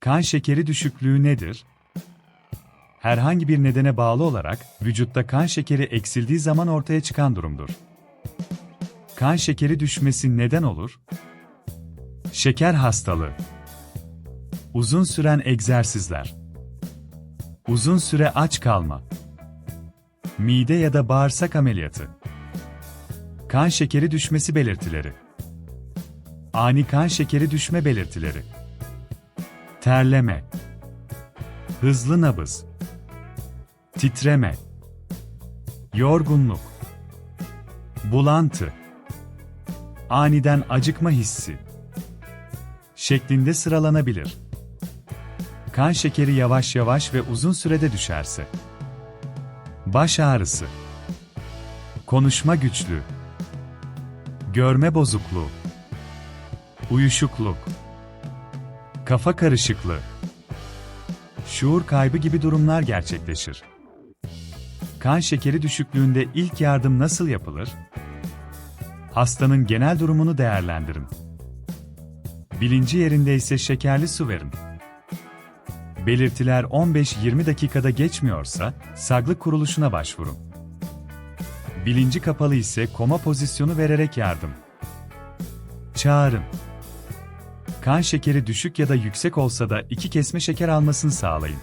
Kan şekeri düşüklüğü nedir? Herhangi bir nedene bağlı olarak vücutta kan şekeri eksildiği zaman ortaya çıkan durumdur. Kan şekeri düşmesi neden olur? Şeker hastalığı. Uzun süren egzersizler. Uzun süre aç kalma. Mide ya da bağırsak ameliyatı. Kan şekeri düşmesi belirtileri. Ani kan şekeri düşme belirtileri. Terleme. Hızlı nabız. Titreme. Yorgunluk. Bulantı. Aniden acıkma hissi. Şeklinde sıralanabilir. Kan şekeri yavaş yavaş ve uzun sürede düşerse. Baş ağrısı. Konuşma güçlüğü. Görme bozukluğu. Uyuşukluk. Kafa karışıklığı. Şuur kaybı gibi durumlar gerçekleşir. Kan şekeri düşüklüğünde ilk yardım nasıl yapılır? Hastanın genel durumunu değerlendirin. Bilinci yerindeyse şekerli su verin. Belirtiler 15-20 dakikada geçmiyorsa, sağlık kuruluşuna başvurun. Bilinci kapalı ise koma pozisyonu vererek yardım. Çağırın. Kan şekeri düşük ya da yüksek olsa da iki kesme şeker almasını sağlayın.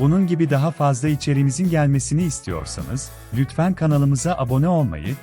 Bunun gibi daha fazla içeriğimizin gelmesini istiyorsanız, lütfen kanalımıza abone olmayı,